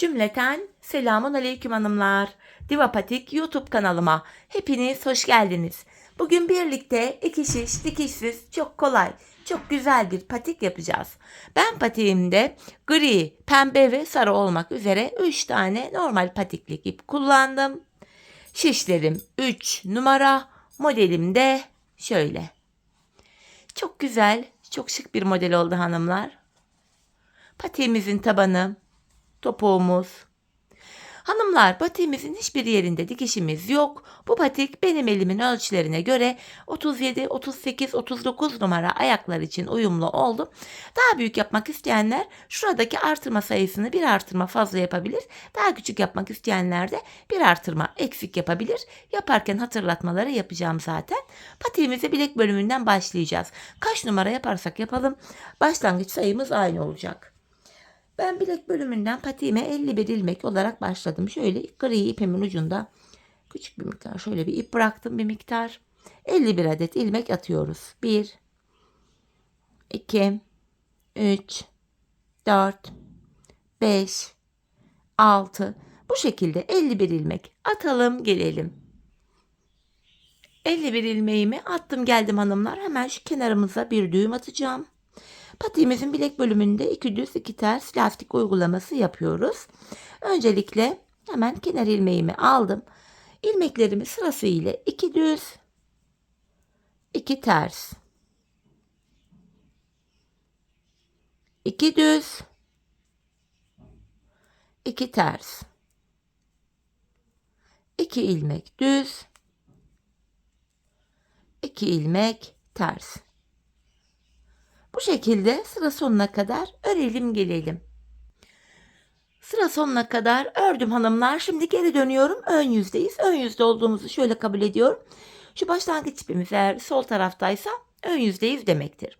Cümleten selamun aleyküm hanımlar. Divapatik YouTube kanalıma hepiniz hoş geldiniz. Bugün birlikte iki şiş dikişsiz çok kolay, çok güzel bir patik yapacağız. Ben patiğimde gri, pembe ve sarı olmak üzere 3 tane normal patiklik ip kullandım. Şişlerim 3 numara, modelim de şöyle. Çok güzel, çok şık bir model oldu hanımlar. Patiğimizin tabanı, topuğumuz. Hanımlar patiğimizin hiçbir yerinde dikişimiz yok. Bu patik benim elimin ölçülerine göre 37, 38, 39 numara ayaklar için uyumlu oldu. Daha büyük yapmak isteyenler şuradaki artırma sayısını bir artırma fazla yapabilir. Daha küçük yapmak isteyenler de bir artırma eksik yapabilir. Yaparken hatırlatmaları yapacağım zaten. Patiğimize bilek bölümünden başlayacağız. Kaç numara yaparsak yapalım başlangıç sayımız aynı olacak. Ben bilek bölümünden patiğime 51 ilmek olarak başladım. Şöyle gri ipimin ucunda küçük bir miktar şöyle bir ip bıraktım bir miktar. 51 adet ilmek atıyoruz. 1 2 3 4 5 6 bu şekilde 51 ilmek atalım gelelim. 51 ilmeğimi attım geldim hanımlar. Hemen şu kenarımıza bir düğüm atacağım. Patiğimizin bilek bölümünde iki düz iki ters lastik uygulaması yapıyoruz. Öncelikle hemen kenar ilmeğimi aldım. İlmeklerimi sırasıyla iki düz iki ters iki düz iki ters iki ilmek düz iki ilmek ters bu şekilde sıra sonuna kadar örelim gelelim. Sıra sonuna kadar ördüm hanımlar. Şimdi geri dönüyorum. Ön yüzdeyiz. Ön yüzde olduğumuzu şöyle kabul ediyorum. Şu başlangıç ipimiz eğer sol taraftaysa ön yüzdeyiz demektir.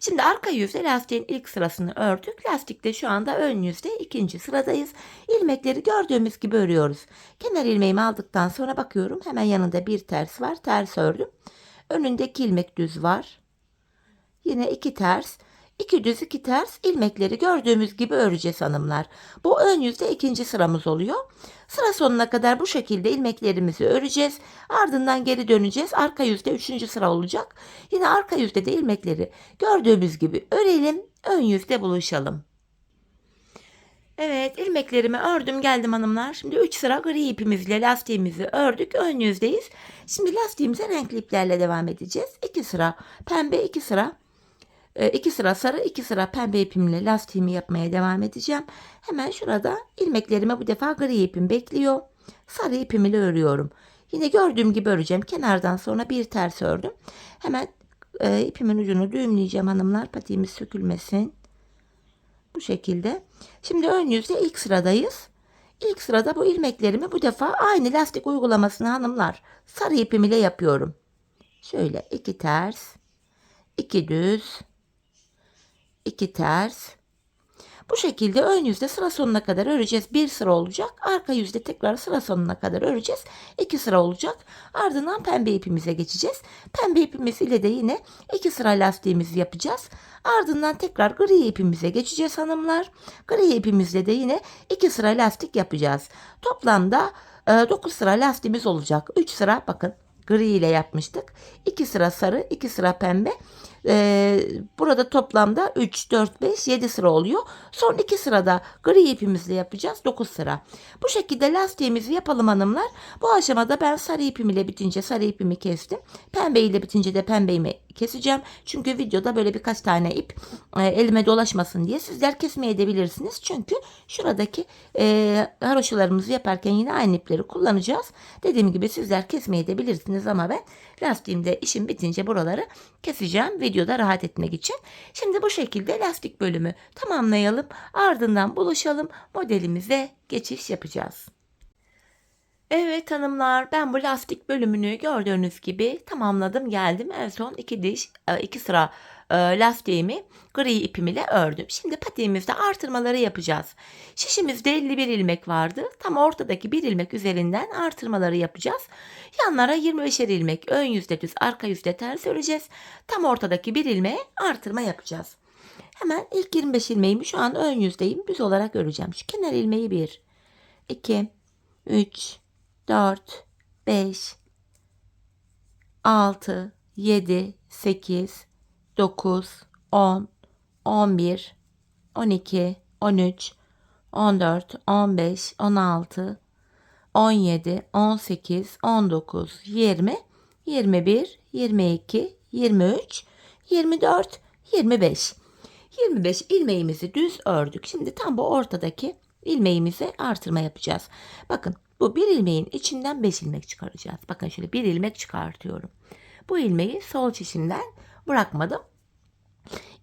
Şimdi arka yüzde lastiğin ilk sırasını ördük. Lastikte şu anda ön yüzde ikinci sıradayız. İlmekleri gördüğümüz gibi örüyoruz. Kenar ilmeğimi aldıktan sonra bakıyorum. Hemen yanında bir ters var. Ters ördüm. Önündeki ilmek düz var. Yine iki ters, iki düz iki ters ilmekleri gördüğümüz gibi öreceğiz hanımlar. Bu ön yüzde ikinci sıramız oluyor. Sıra sonuna kadar bu şekilde ilmeklerimizi öreceğiz. Ardından geri döneceğiz. Arka yüzde üçüncü sıra olacak. Yine arka yüzde de ilmekleri gördüğümüz gibi örelim. Ön yüzde buluşalım. Evet ilmeklerimi ördüm geldim hanımlar. Şimdi 3 sıra gri ipimizle lastiğimizi ördük. Ön yüzdeyiz. Şimdi lastiğimize renkli iplerle devam edeceğiz. 2 sıra pembe 2 sıra e, iki sıra sarı, iki sıra pembe ipimle lastiğimi yapmaya devam edeceğim. Hemen şurada ilmeklerime bu defa gri ipim bekliyor. Sarı ipimi ile örüyorum. Yine gördüğüm gibi öreceğim. Kenardan sonra bir ters ördüm. Hemen e, ipimin ucunu düğümleyeceğim hanımlar. Patiğimiz sökülmesin. Bu şekilde. Şimdi ön yüzde ilk sıradayız. İlk sırada bu ilmeklerimi bu defa aynı lastik uygulamasını hanımlar sarı ipim ile yapıyorum. Şöyle iki ters, iki düz, 2 ters. Bu şekilde ön yüzde sıra sonuna kadar öreceğiz. Bir sıra olacak. Arka yüzde tekrar sıra sonuna kadar öreceğiz. İki sıra olacak. Ardından pembe ipimize geçeceğiz. Pembe ipimiz ile de yine iki sıra lastiğimizi yapacağız. Ardından tekrar gri ipimize geçeceğiz hanımlar. Gri ipimizle de yine iki sıra lastik yapacağız. Toplamda 9 sıra lastiğimiz olacak. 3 sıra bakın gri ile yapmıştık. 2 sıra sarı, 2 sıra pembe. Ee, burada toplamda 3, 4, 5, 7 sıra oluyor. Son 2 sırada gri ipimizle yapacağız. 9 sıra. Bu şekilde lastiğimizi yapalım hanımlar. Bu aşamada ben sarı ipim ile bitince sarı ipimi kestim. Pembe ile bitince de pembeyi keseceğim. Çünkü videoda böyle birkaç tane ip e, elime dolaşmasın diye sizler kesmeye edebilirsiniz. Çünkü şuradaki e, haroşalarımızı yaparken yine aynı ipleri kullanacağız. Dediğim gibi sizler kesmeye edebilirsiniz ama ben lastiğimde işim bitince buraları keseceğim videoda rahat etmek için. Şimdi bu şekilde lastik bölümü tamamlayalım. Ardından buluşalım. Modelimize geçiş yapacağız. Evet hanımlar ben bu lastik bölümünü gördüğünüz gibi tamamladım geldim. En son iki diş e, iki sıra e, lastiğimi gri ipim ile ördüm. Şimdi patiğimizde artırmaları yapacağız. Şişimizde 51 ilmek vardı. Tam ortadaki bir ilmek üzerinden artırmaları yapacağız. Yanlara 25'er ilmek ön yüzde düz arka yüzde ters öreceğiz. Tam ortadaki bir ilmeğe artırma yapacağız. Hemen ilk 25 ilmeğimi şu an ön yüzdeyim. Düz olarak öreceğim. Şu kenar ilmeği 1, 2, 3, 4, 5, 6, 7, 8, 9, 10, 11, 12, 13, 14, 15, 16, 17, 18, 19, 20, 21, 22, 23, 24, 25. 25 ilmeğimizi düz ördük. Şimdi tam bu ortadaki ilmeğimize artırma yapacağız. Bakın bu bir ilmeğin içinden 5 ilmek çıkaracağız. Bakın şöyle bir ilmek çıkartıyorum. Bu ilmeği sol şişimden bırakmadım.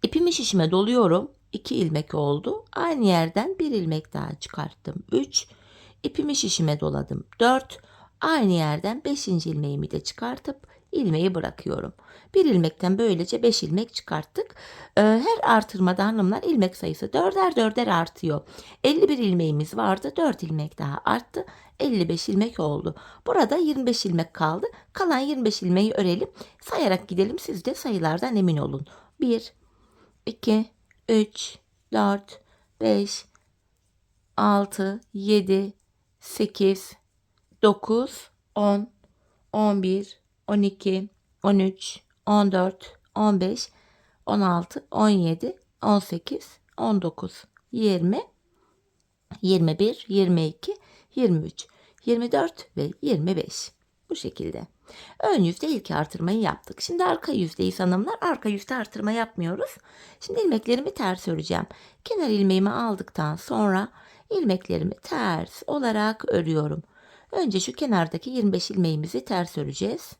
İpimi şişime doluyorum. 2 ilmek oldu. Aynı yerden bir ilmek daha çıkarttım. 3. İpimi şişime doladım. 4. Aynı yerden 5. ilmeğimi de çıkartıp ilmeği bırakıyorum. Bir ilmekten böylece 5 ilmek çıkarttık. Ee, her artırmada hanımlar ilmek sayısı dörder dörder artıyor. 51 ilmeğimiz vardı. 4 ilmek daha arttı. 55 ilmek oldu. Burada 25 ilmek kaldı. Kalan 25 ilmeği örelim. Sayarak gidelim. Siz de sayılardan emin olun. 1, 2, 3, 4, 5, 6, 7, 8, 9, 10, 11, 12, 13, 14, 15, 16, 17, 18, 19, 20, 21, 22, 23, 24 ve 25. Bu şekilde. Ön yüzde ilk artırmayı yaptık. Şimdi arka yüzdeyiz hanımlar. Arka yüzde artırma yapmıyoruz. Şimdi ilmeklerimi ters öreceğim. Kenar ilmeğimi aldıktan sonra ilmeklerimi ters olarak örüyorum. Önce şu kenardaki 25 ilmeğimizi ters öreceğiz.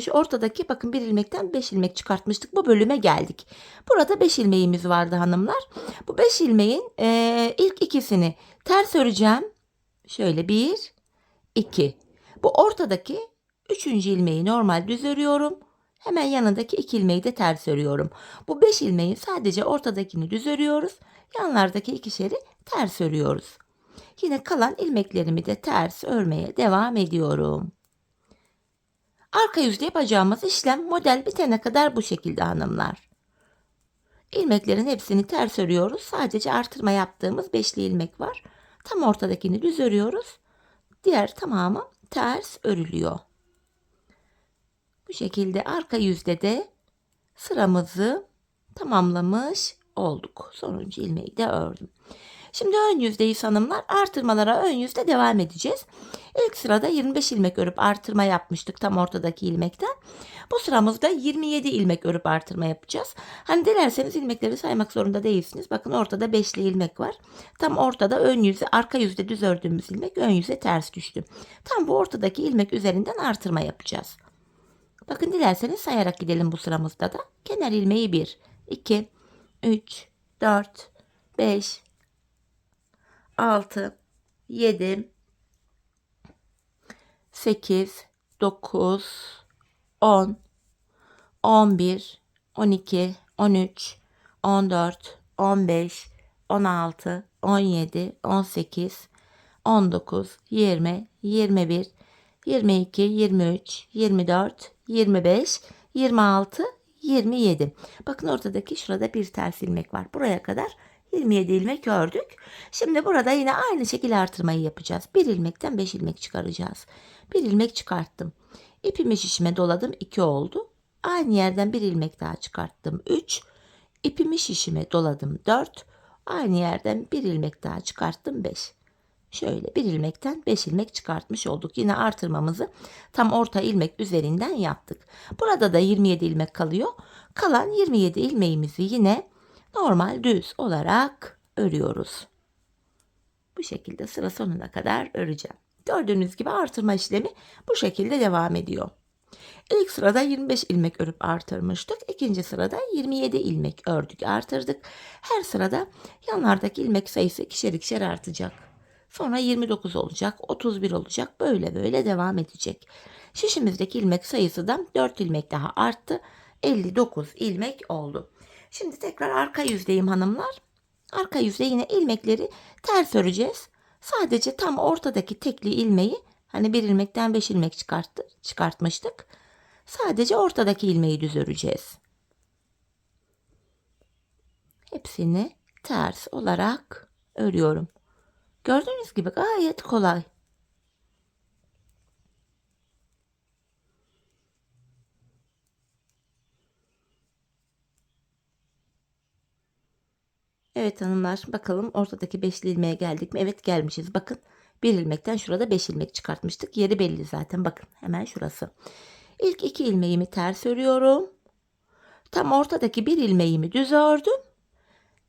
Şu ortadaki bakın bir ilmekten 5 ilmek çıkartmıştık. Bu bölüme geldik. Burada 5 ilmeğimiz vardı hanımlar. Bu 5 ilmeğin e, ilk ikisini ters öreceğim. Şöyle 1, 2. Bu ortadaki 3. ilmeği normal düz örüyorum. Hemen yanındaki 2 ilmeği de ters örüyorum. Bu 5 ilmeğin sadece ortadakini düz örüyoruz. Yanlardaki ikişeri ters örüyoruz. Yine kalan ilmeklerimi de ters örmeye devam ediyorum. Arka yüzde yapacağımız işlem model bitene kadar bu şekilde hanımlar. İlmeklerin hepsini ters örüyoruz. Sadece artırma yaptığımız beşli ilmek var. Tam ortadakini düz örüyoruz. Diğer tamamı ters örülüyor. Bu şekilde arka yüzde de sıramızı tamamlamış olduk. Sonuncu ilmeği de ördüm. Şimdi ön yüzdeyiz hanımlar. Artırmalara ön yüzde devam edeceğiz. İlk sırada 25 ilmek örüp artırma yapmıştık tam ortadaki ilmekten. Bu sıramızda 27 ilmek örüp artırma yapacağız. Hani dilerseniz ilmekleri saymak zorunda değilsiniz. Bakın ortada 5'li ilmek var. Tam ortada ön yüze arka yüzde düz ördüğümüz ilmek ön yüze ters düştü. Tam bu ortadaki ilmek üzerinden artırma yapacağız. Bakın dilerseniz sayarak gidelim bu sıramızda da. Kenar ilmeği 1, 2, 3, 4, 5, 6, 7, 8, 9, 10, 11, 12, 13, 14, 15, 16, 17, 18, 19, 20, 21, 22, 23, 24, 25, 26, 27. Bakın ortadaki şurada bir ters ilmek var. Buraya kadar 27 ilmek ördük. Şimdi burada yine aynı şekilde artırmayı yapacağız. Bir ilmekten 5 ilmek çıkaracağız. Bir ilmek çıkarttım. İpimi şişime doladım 2 oldu. Aynı yerden bir ilmek daha çıkarttım 3. İpimi şişime doladım 4. Aynı yerden bir ilmek daha çıkarttım 5. Şöyle bir ilmekten 5 ilmek çıkartmış olduk. Yine artırmamızı tam orta ilmek üzerinden yaptık. Burada da 27 ilmek kalıyor. Kalan 27 ilmeğimizi yine normal düz olarak örüyoruz. Bu şekilde sıra sonuna kadar öreceğim. Gördüğünüz gibi artırma işlemi bu şekilde devam ediyor. İlk sırada 25 ilmek örüp artırmıştık. İkinci sırada 27 ilmek ördük artırdık. Her sırada yanlardaki ilmek sayısı ikişer ikişer artacak. Sonra 29 olacak, 31 olacak. Böyle böyle devam edecek. Şişimizdeki ilmek sayısı da 4 ilmek daha arttı. 59 ilmek oldu. Şimdi tekrar arka yüzdeyim hanımlar. Arka yüzde yine ilmekleri ters öreceğiz. Sadece tam ortadaki tekli ilmeği hani bir ilmekten 5 ilmek çıkarttı, çıkartmıştık. Sadece ortadaki ilmeği düz öreceğiz. Hepsini ters olarak örüyorum. Gördüğünüz gibi gayet kolay. Evet hanımlar bakalım ortadaki beşli ilmeğe geldik mi? Evet gelmişiz. Bakın bir ilmekten şurada beş ilmek çıkartmıştık. Yeri belli zaten. Bakın hemen şurası. İlk iki ilmeğimi ters örüyorum. Tam ortadaki bir ilmeğimi düz ördüm.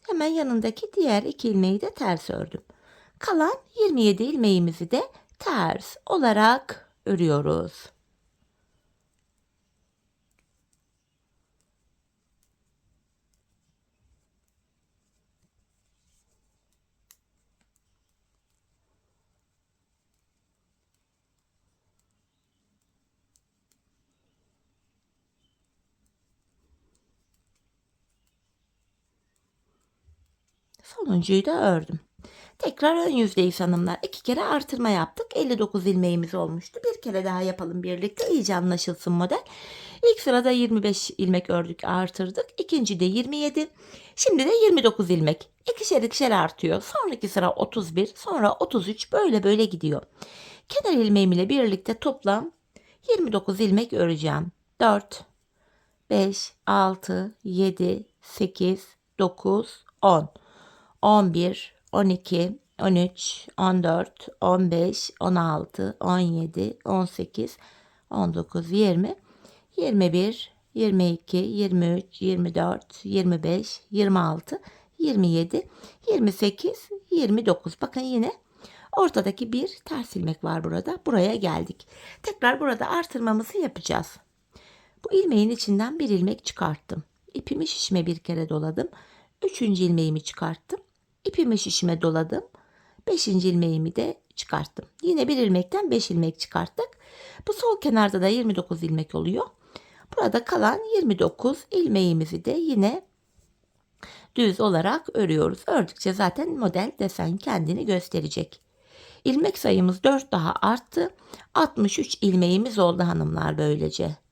Hemen yanındaki diğer iki ilmeği de ters ördüm. Kalan 27 ilmeğimizi de ters olarak örüyoruz. Sonuncuyu da ördüm. Tekrar ön yüzdeyiz hanımlar. İki kere artırma yaptık. 59 ilmeğimiz olmuştu. Bir kere daha yapalım birlikte. İyice anlaşılsın model. İlk sırada 25 ilmek ördük artırdık. İkinci de 27. Şimdi de 29 ilmek. İkişer ikişer artıyor. Sonraki sıra 31. Sonra 33 böyle böyle gidiyor. Kenar ilmeğim ile birlikte toplam 29 ilmek öreceğim. 4, 5, 6, 7, 8, 9, 10. 11, 12, 13, 14, 15, 16, 17, 18, 19, 20, 21, 22, 23, 24, 25, 26, 27, 28, 29. Bakın yine ortadaki bir ters ilmek var burada. Buraya geldik. Tekrar burada artırmamızı yapacağız. Bu ilmeğin içinden bir ilmek çıkarttım. İpimi şişime bir kere doladım. Üçüncü ilmeğimi çıkarttım. İpimi şişime doladım. Beşinci ilmeğimi de çıkarttım. Yine bir ilmekten beş ilmek çıkarttık. Bu sol kenarda da 29 ilmek oluyor. Burada kalan 29 ilmeğimizi de yine düz olarak örüyoruz. Ördükçe zaten model desen kendini gösterecek. İlmek sayımız 4 daha arttı. 63 ilmeğimiz oldu hanımlar böylece.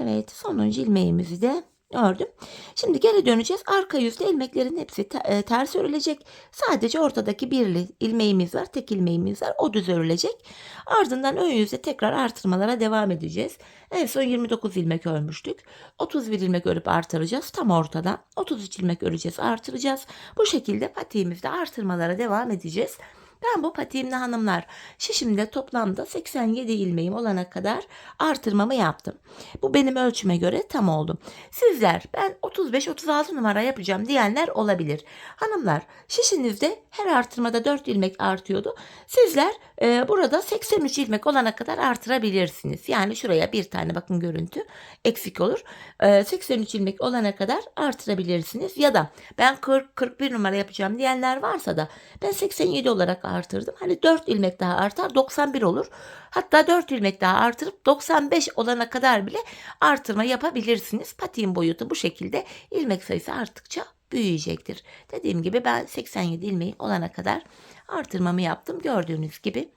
Evet sonuncu ilmeğimizi de ördüm. Şimdi geri döneceğiz. Arka yüzde ilmeklerin hepsi e, ters örülecek. Sadece ortadaki bir ilmeğimiz var. Tek ilmeğimiz var. O düz örülecek. Ardından ön yüzde tekrar artırmalara devam edeceğiz. En son 29 ilmek örmüştük. 31 ilmek örüp artıracağız. Tam ortadan. 33 ilmek öreceğiz. Artıracağız. Bu şekilde patiğimizde artırmalara devam edeceğiz. Ben bu patiğimde hanımlar şişimde toplamda 87 ilmeğim olana kadar artırmamı yaptım. Bu benim ölçüme göre tam oldu. Sizler ben 35-36 numara yapacağım diyenler olabilir. Hanımlar şişinizde her artırmada 4 ilmek artıyordu. Sizler e, burada 83 ilmek olana kadar artırabilirsiniz. Yani şuraya bir tane bakın görüntü eksik olur. E, 83 ilmek olana kadar artırabilirsiniz. Ya da ben 40-41 numara yapacağım diyenler varsa da ben 87 olarak artırdım. Hani 4 ilmek daha artar 91 olur. Hatta 4 ilmek daha artırıp 95 olana kadar bile artırma yapabilirsiniz. Patiğin boyutu bu şekilde ilmek sayısı arttıkça büyüyecektir. Dediğim gibi ben 87 ilmeği olana kadar artırmamı yaptım. Gördüğünüz gibi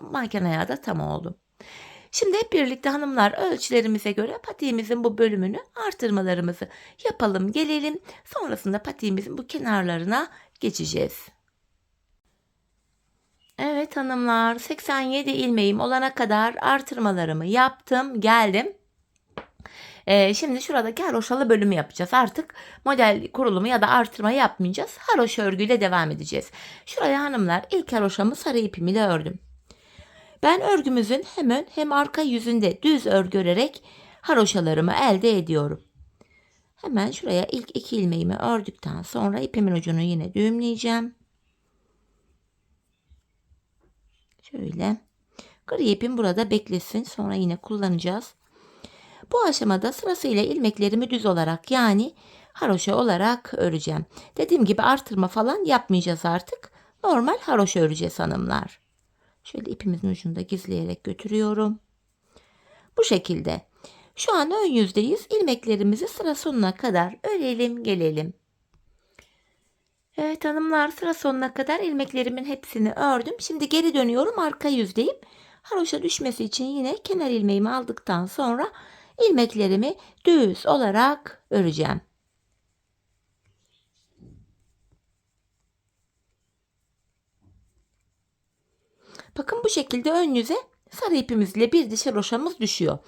manken ayağı da tam oldu. Şimdi hep birlikte hanımlar ölçülerimize göre patiğimizin bu bölümünü artırmalarımızı yapalım gelelim. Sonrasında patiğimizin bu kenarlarına geçeceğiz. Evet hanımlar 87 ilmeğim olana kadar artırmalarımı yaptım geldim. Ee, şimdi şuradaki haroşalı bölümü yapacağız. Artık model kurulumu ya da artırma yapmayacağız. Haroşa örgüyle devam edeceğiz. Şuraya hanımlar ilk haroşamı sarı ipim ile ördüm. Ben örgümüzün hem ön hem arka yüzünde düz örgü örerek haroşalarımı elde ediyorum. Hemen şuraya ilk iki ilmeğimi ördükten sonra ipimin ucunu yine düğümleyeceğim. Şöyle. Gri ipim burada beklesin. Sonra yine kullanacağız. Bu aşamada sırasıyla ilmeklerimi düz olarak yani haroşa olarak öreceğim. Dediğim gibi artırma falan yapmayacağız artık. Normal haroşa öreceğiz hanımlar. Şöyle ipimizin ucunda gizleyerek götürüyorum. Bu şekilde. Şu an ön yüzdeyiz. İlmeklerimizi sıra sonuna kadar örelim gelelim. Evet hanımlar sıra sonuna kadar ilmeklerimin hepsini ördüm. Şimdi geri dönüyorum arka yüzdeyim. Haroşa düşmesi için yine kenar ilmeğimi aldıktan sonra ilmeklerimi düz olarak öreceğim. Bakın bu şekilde ön yüze sarı ipimizle bir diş haroşamız düşüyor.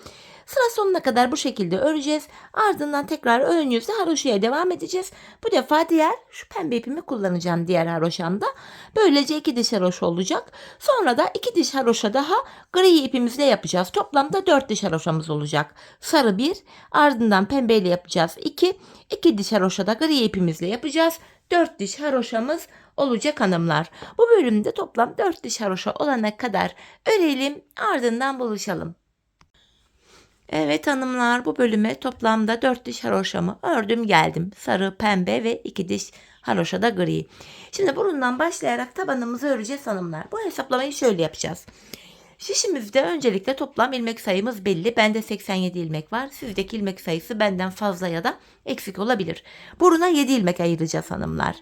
Sıra sonuna kadar bu şekilde öreceğiz. Ardından tekrar ön yüzde haroşaya devam edeceğiz. Bu defa diğer şu pembe ipimi kullanacağım diğer haroşamda. Böylece iki diş haroşa olacak. Sonra da iki diş haroşa daha gri ipimizle yapacağız. Toplamda dört diş haroşamız olacak. Sarı bir ardından pembeyle yapacağız. iki. İki diş haroşa da gri ipimizle yapacağız. Dört diş haroşamız olacak hanımlar. Bu bölümde toplam 4 diş haroşa olana kadar örelim ardından buluşalım. Evet hanımlar bu bölüme toplamda 4 diş haroşamı ördüm geldim. Sarı, pembe ve 2 diş haroşa da gri. Şimdi burundan başlayarak tabanımızı öreceğiz hanımlar. Bu hesaplamayı şöyle yapacağız. Şişimizde öncelikle toplam ilmek sayımız belli. Bende 87 ilmek var. Sizdeki ilmek sayısı benden fazla ya da eksik olabilir. Buruna 7 ilmek ayıracağız hanımlar.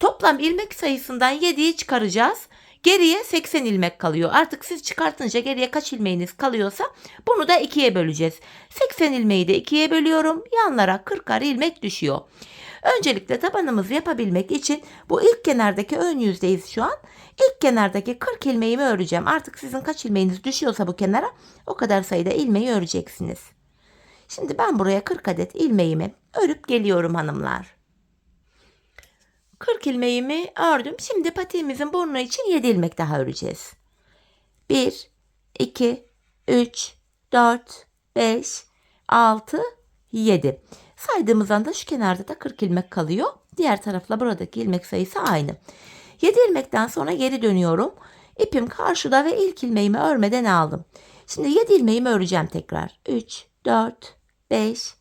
Toplam ilmek sayısından 7'yi çıkaracağız. Geriye 80 ilmek kalıyor. Artık siz çıkartınca geriye kaç ilmeğiniz kalıyorsa bunu da 2'ye böleceğiz. 80 ilmeği de 2'ye bölüyorum. Yanlara 40 ilmek düşüyor. Öncelikle tabanımızı yapabilmek için bu ilk kenardaki ön yüzdeyiz şu an. İlk kenardaki 40 ilmeğimi öreceğim. Artık sizin kaç ilmeğiniz düşüyorsa bu kenara o kadar sayıda ilmeği öreceksiniz. Şimdi ben buraya 40 adet ilmeğimi örüp geliyorum hanımlar. 40 ilmeğimi ördüm. Şimdi patiğimizin burnu için 7 ilmek daha öreceğiz. 1, 2, 3, 4, 5, 6, 7. Saydığımız anda şu kenarda da 40 ilmek kalıyor. Diğer tarafla buradaki ilmek sayısı aynı. 7 ilmekten sonra geri dönüyorum. İpim karşıda ve ilk ilmeğimi örmeden aldım. Şimdi 7 ilmeğimi öreceğim tekrar. 3, 4, 5,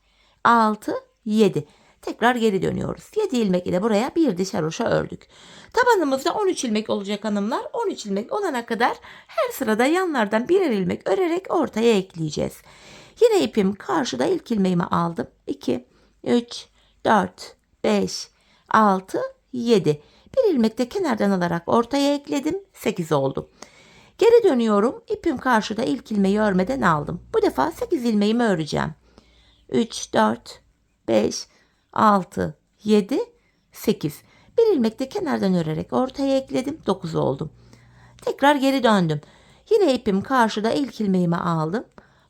6, 7. Tekrar geri dönüyoruz. 7 ilmek ile buraya bir diş haroşa ördük. Tabanımızda 13 ilmek olacak hanımlar. 13 ilmek olana kadar her sırada yanlardan birer ilmek örerek ortaya ekleyeceğiz. Yine ipim karşıda ilk ilmeğimi aldım. 2, 3, 4, 5, 6, 7. Bir ilmek de kenardan alarak ortaya ekledim. 8 oldu. Geri dönüyorum. İpim karşıda ilk ilmeği örmeden aldım. Bu defa 8 ilmeğimi öreceğim. 3, 4, 5, 6, 7, 8. Bir ilmek de kenardan örerek ortaya ekledim. 9 oldu. Tekrar geri döndüm. Yine ipim karşıda ilk ilmeğimi aldım.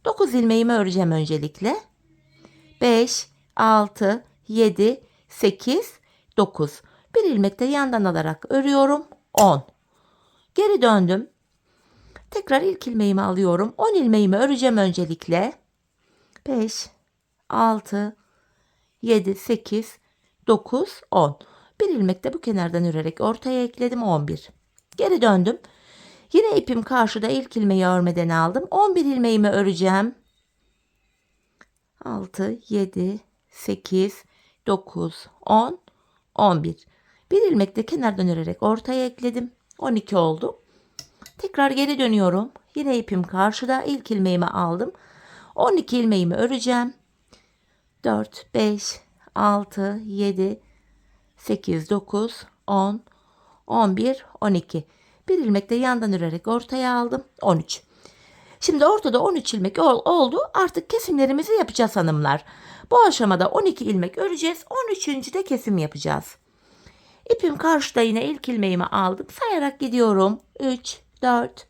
9 ilmeğimi öreceğim öncelikle. 5, 6, 7, 8, 9. Bir ilmek de yandan alarak örüyorum. 10. Geri döndüm. Tekrar ilk ilmeğimi alıyorum. 10 ilmeğimi öreceğim öncelikle. 5, 6, 7, 8, 9, 10. Bir ilmek de bu kenardan örerek ortaya ekledim 11. Geri döndüm. Yine ipim karşıda ilk ilmeği örmeden aldım. 11 ilmeğimi öreceğim. 6, 7, 8, 9, 10, 11. Bir ilmek de kenardan örerek ortaya ekledim. 12 oldu. Tekrar geri dönüyorum. Yine ipim karşıda ilk ilmeğimi aldım. 12 ilmeğimi öreceğim. 4, 5, 6, 7, 8, 9, 10, 11, 12. Bir ilmek de yandan örerek ortaya aldım. 13. Şimdi ortada 13 ilmek ol- oldu. Artık kesimlerimizi yapacağız hanımlar. Bu aşamada 12 ilmek öreceğiz. 13. de kesim yapacağız. İpim karşıda yine ilk ilmeğimi aldım. Sayarak gidiyorum. 3, 4,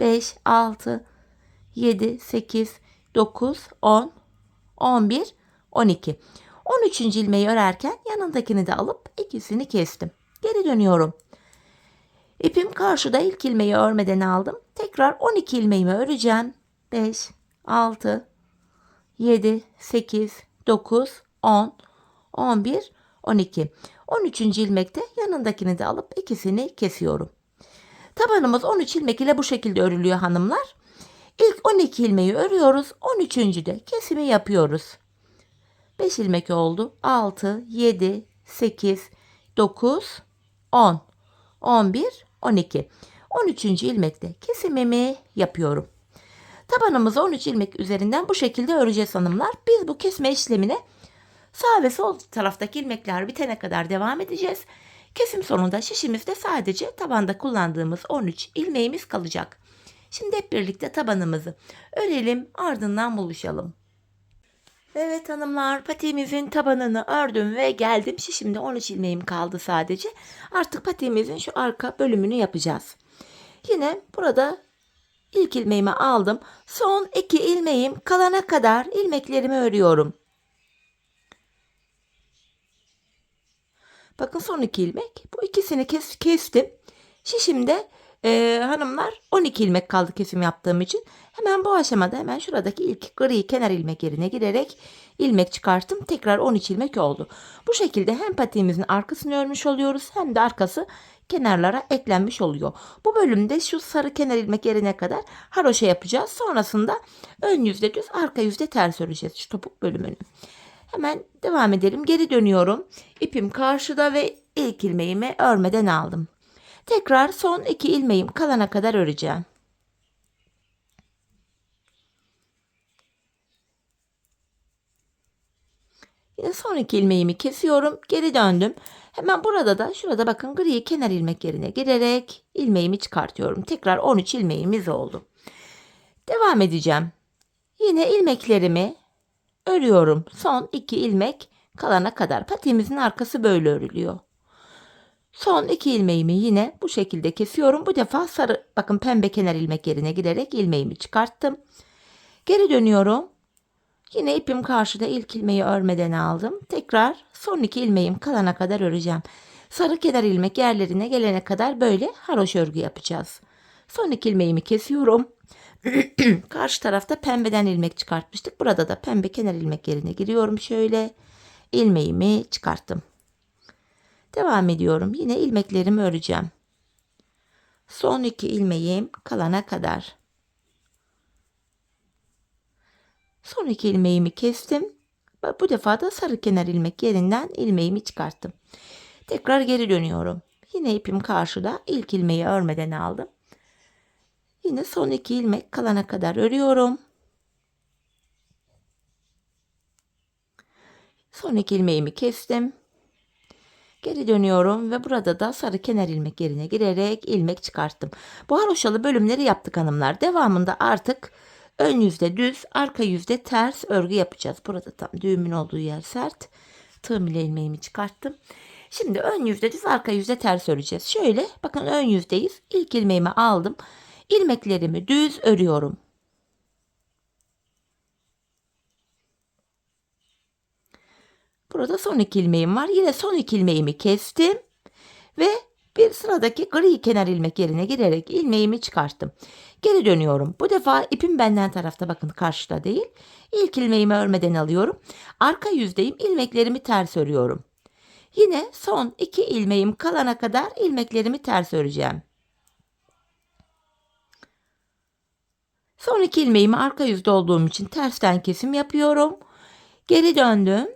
5, 6, 7, 8, 9, 10, 11, 12. 13. ilmeği örerken yanındakini de alıp ikisini kestim. Geri dönüyorum. İpim karşıda ilk ilmeği örmeden aldım. Tekrar 12 ilmeğimi öreceğim. 5, 6, 7, 8, 9, 10, 11, 12. 13. ilmekte yanındakini de alıp ikisini kesiyorum. Tabanımız 13 ilmek ile bu şekilde örülüyor hanımlar. İlk 12 ilmeği örüyoruz. 13. de kesimi yapıyoruz. 5 ilmek oldu. 6, 7, 8, 9, 10, 11, 12. 13. ilmekte kesimimi yapıyorum. Tabanımızı 13 ilmek üzerinden bu şekilde öreceğiz hanımlar. Biz bu kesme işlemine sağ ve sol taraftaki ilmekler bitene kadar devam edeceğiz. Kesim sonunda şişimizde sadece tabanda kullandığımız 13 ilmeğimiz kalacak. Şimdi hep birlikte tabanımızı örelim ardından buluşalım. Evet hanımlar patiğimizin tabanını ördüm ve geldim. Şişimde 13 ilmeğim kaldı sadece. Artık patiğimizin şu arka bölümünü yapacağız. Yine burada ilk ilmeğimi aldım. Son iki ilmeğim kalana kadar ilmeklerimi örüyorum. Bakın son iki ilmek. Bu ikisini kes, kestim. Şişimde e, hanımlar 12 ilmek kaldı kesim yaptığım için. Hemen bu aşamada hemen şuradaki ilk gri kenar ilmek yerine girerek ilmek çıkarttım. Tekrar 13 ilmek oldu. Bu şekilde hem patiğimizin arkasını örmüş oluyoruz hem de arkası kenarlara eklenmiş oluyor. Bu bölümde şu sarı kenar ilmek yerine kadar haroşa yapacağız. Sonrasında ön yüzde düz arka yüzde ters öreceğiz şu topuk bölümünü. Hemen devam edelim. Geri dönüyorum. İpim karşıda ve ilk ilmeğimi örmeden aldım. Tekrar son iki ilmeğim kalana kadar öreceğim. Yine son iki ilmeğimi kesiyorum. Geri döndüm. Hemen burada da şurada bakın gri kenar ilmek yerine girerek ilmeğimi çıkartıyorum. Tekrar 13 ilmeğimiz oldu. Devam edeceğim. Yine ilmeklerimi örüyorum. Son iki ilmek kalana kadar. Patiğimizin arkası böyle örülüyor. Son iki ilmeğimi yine bu şekilde kesiyorum. Bu defa sarı bakın pembe kenar ilmek yerine girerek ilmeğimi çıkarttım. Geri dönüyorum. Yine ipim karşıda ilk ilmeği örmeden aldım. Tekrar son iki ilmeğim kalana kadar öreceğim. Sarı kenar ilmek yerlerine gelene kadar böyle haroş örgü yapacağız. Son iki ilmeğimi kesiyorum. Karşı tarafta pembeden ilmek çıkartmıştık. Burada da pembe kenar ilmek yerine giriyorum şöyle. ilmeğimi çıkarttım. Devam ediyorum. Yine ilmeklerimi öreceğim. Son iki ilmeğim kalana kadar. Son iki ilmeğimi kestim. Bu defa da sarı kenar ilmek yerinden ilmeğimi çıkarttım. Tekrar geri dönüyorum. Yine ipim karşıda. İlk ilmeği örmeden aldım. Yine son iki ilmek kalana kadar örüyorum. Son iki ilmeğimi kestim. Geri dönüyorum ve burada da sarı kenar ilmek yerine girerek ilmek çıkarttım. Bu haroşalı bölümleri yaptık hanımlar. Devamında artık ön yüzde düz, arka yüzde ters örgü yapacağız. Burada tam düğümün olduğu yer sert. Tığım ile ilmeğimi çıkarttım. Şimdi ön yüzde düz, arka yüzde ters öreceğiz. Şöyle bakın ön yüzdeyiz. İlk ilmeğimi aldım. İlmeklerimi düz örüyorum. Burada son iki ilmeğim var. Yine son iki ilmeğimi kestim. Ve bir sıradaki gri kenar ilmek yerine girerek ilmeğimi çıkarttım. Geri dönüyorum. Bu defa ipim benden tarafta bakın karşıda değil. İlk ilmeğimi örmeden alıyorum. Arka yüzdeyim ilmeklerimi ters örüyorum. Yine son iki ilmeğim kalana kadar ilmeklerimi ters öreceğim. Son iki ilmeğimi arka yüzde olduğum için tersten kesim yapıyorum. Geri döndüm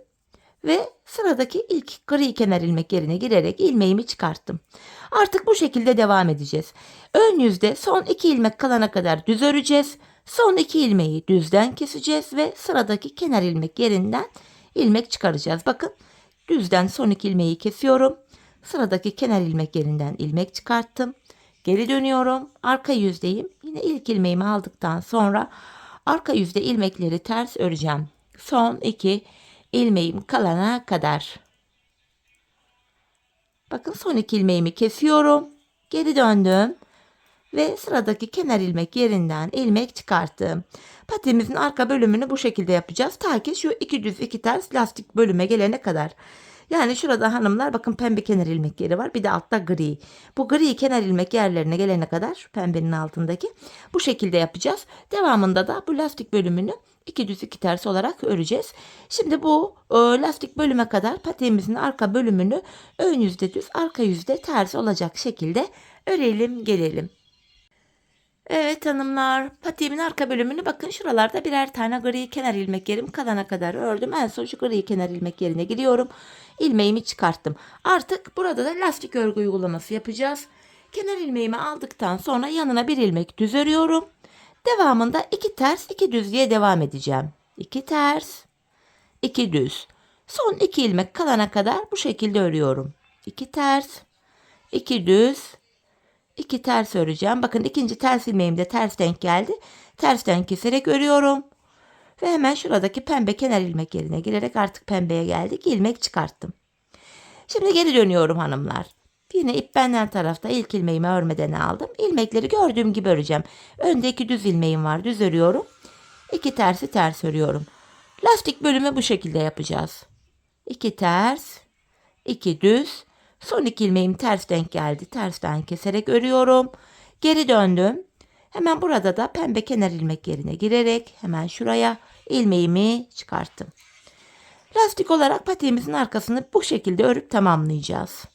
ve sıradaki ilk gri kenar ilmek yerine girerek ilmeğimi çıkarttım. Artık bu şekilde devam edeceğiz. Ön yüzde son iki ilmek kalana kadar düz öreceğiz. Son iki ilmeği düzden keseceğiz ve sıradaki kenar ilmek yerinden ilmek çıkaracağız. Bakın düzden son iki ilmeği kesiyorum. Sıradaki kenar ilmek yerinden ilmek çıkarttım. Geri dönüyorum. Arka yüzdeyim. Yine ilk ilmeğimi aldıktan sonra arka yüzde ilmekleri ters öreceğim. Son iki ilmeğim kalana kadar. Bakın son iki ilmeğimi kesiyorum. Geri döndüm. Ve sıradaki kenar ilmek yerinden ilmek çıkarttım. Patimizin arka bölümünü bu şekilde yapacağız. Ta ki şu iki düz iki ters lastik bölüme gelene kadar. Yani şurada hanımlar bakın pembe kenar ilmek yeri var. Bir de altta gri. Bu gri kenar ilmek yerlerine gelene kadar şu pembenin altındaki bu şekilde yapacağız. Devamında da bu lastik bölümünü iki düz iki ters olarak öreceğiz. Şimdi bu e, lastik bölüme kadar patiğimizin arka bölümünü ön yüzde düz arka yüzde ters olacak şekilde örelim gelelim. Evet hanımlar, patiğimin arka bölümünü bakın şuralarda birer tane gri kenar ilmek yerim kalana kadar ördüm. En son şu gri kenar ilmek yerine giriyorum. İlmeğimi çıkarttım. Artık burada da lastik örgü uygulaması yapacağız. Kenar ilmeğimi aldıktan sonra yanına bir ilmek düz örüyorum. Devamında iki ters iki düz diye devam edeceğim. İki ters, iki düz. Son iki ilmek kalana kadar bu şekilde örüyorum. İki ters, iki düz, iki ters öreceğim. Bakın ikinci ters ilmeğim de ters denk geldi. Tersten keserek örüyorum. Ve hemen şuradaki pembe kenar ilmek yerine girerek artık pembeye geldik. İlmek çıkarttım. Şimdi geri dönüyorum hanımlar. Yine ip benden tarafta ilk ilmeğimi örmeden aldım. İlmekleri gördüğüm gibi öreceğim. Önde iki düz ilmeğim var. Düz örüyorum. İki tersi ters örüyorum. Lastik bölümü bu şekilde yapacağız. İki ters, iki düz. Son iki ilmeğim ters denk geldi. Tersten keserek örüyorum. Geri döndüm. Hemen burada da pembe kenar ilmek yerine girerek hemen şuraya ilmeğimi çıkarttım. Lastik olarak patiğimizin arkasını bu şekilde örüp tamamlayacağız.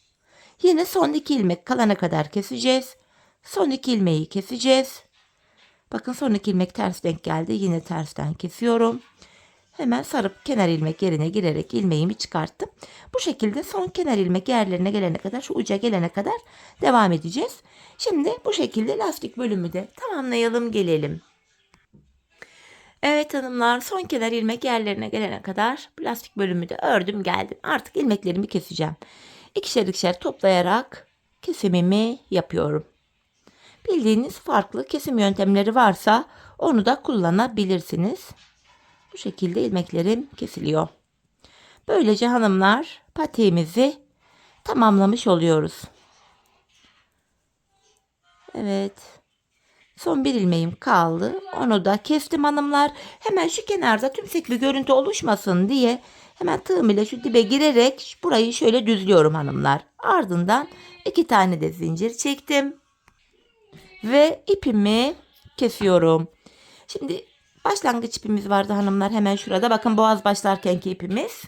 Yine son iki ilmek kalana kadar keseceğiz. Son iki ilmeği keseceğiz. Bakın son iki ilmek ters denk geldi. Yine tersten kesiyorum. Hemen sarıp kenar ilmek yerine girerek ilmeğimi çıkarttım. Bu şekilde son kenar ilmek yerlerine gelene kadar şu uca gelene kadar devam edeceğiz. Şimdi bu şekilde lastik bölümü de tamamlayalım gelelim. Evet hanımlar son kenar ilmek yerlerine gelene kadar lastik bölümü de ördüm geldim. Artık ilmeklerimi keseceğim. İkişer ikişer toplayarak kesimimi yapıyorum. Bildiğiniz farklı kesim yöntemleri varsa onu da kullanabilirsiniz. Bu şekilde ilmeklerim kesiliyor. Böylece hanımlar patiğimizi tamamlamış oluyoruz. Evet. Son bir ilmeğim kaldı. Onu da kestim hanımlar. Hemen şu kenarda tümsek bir görüntü oluşmasın diye hemen tığım ile şu dibe girerek burayı şöyle düzlüyorum hanımlar. Ardından iki tane de zincir çektim. Ve ipimi kesiyorum. Şimdi başlangıç ipimiz vardı hanımlar. Hemen şurada bakın boğaz başlarkenki ipimiz.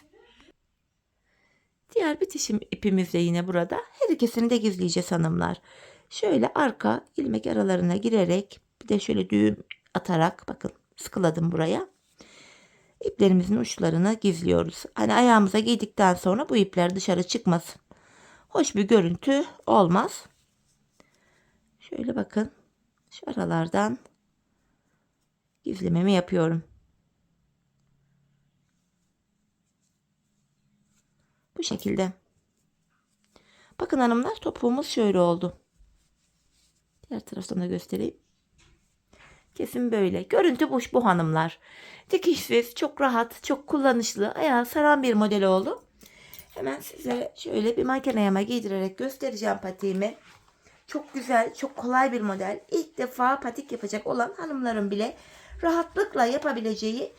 Diğer bitişim ipimiz de yine burada. Her ikisini de gizleyeceğiz hanımlar. Şöyle arka ilmek aralarına girerek bir de şöyle düğüm atarak bakın sıkıladım buraya. İplerimizin uçlarını gizliyoruz. Hani ayağımıza giydikten sonra bu ipler dışarı çıkmasın. Hoş bir görüntü olmaz. Şöyle bakın. Şu aralardan gizlememi yapıyorum. Bu şekilde. Bakın hanımlar topuğumuz şöyle oldu. Diğer taraftan da göstereyim. Kesin böyle. Görüntü bu, bu hanımlar. Dikişsiz, çok rahat, çok kullanışlı, ayağı saran bir model oldu. Hemen size şöyle bir makine yama giydirerek göstereceğim patiğimi. Çok güzel, çok kolay bir model. İlk defa patik yapacak olan hanımların bile rahatlıkla yapabileceği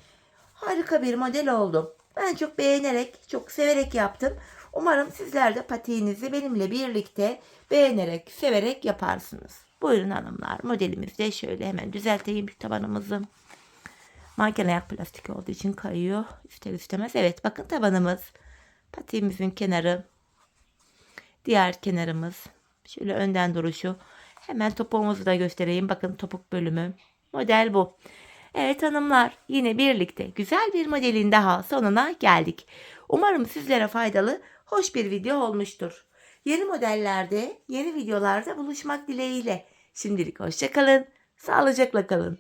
harika bir model oldu. Ben çok beğenerek, çok severek yaptım. Umarım sizler de patiğinizi benimle birlikte beğenerek, severek yaparsınız. Buyurun hanımlar. Modelimiz de şöyle hemen düzelteyim tabanımızı. Manken ayak plastik olduğu için kayıyor. İster istemez. Evet bakın tabanımız. Patiğimizin kenarı. Diğer kenarımız. Şöyle önden duruşu. Hemen topuğumuzu da göstereyim. Bakın topuk bölümü. Model bu. Evet hanımlar yine birlikte güzel bir modelin daha sonuna geldik. Umarım sizlere faydalı, hoş bir video olmuştur. Yeni modellerde, yeni videolarda buluşmak dileğiyle. Şimdilik hoşçakalın, sağlıcakla kalın.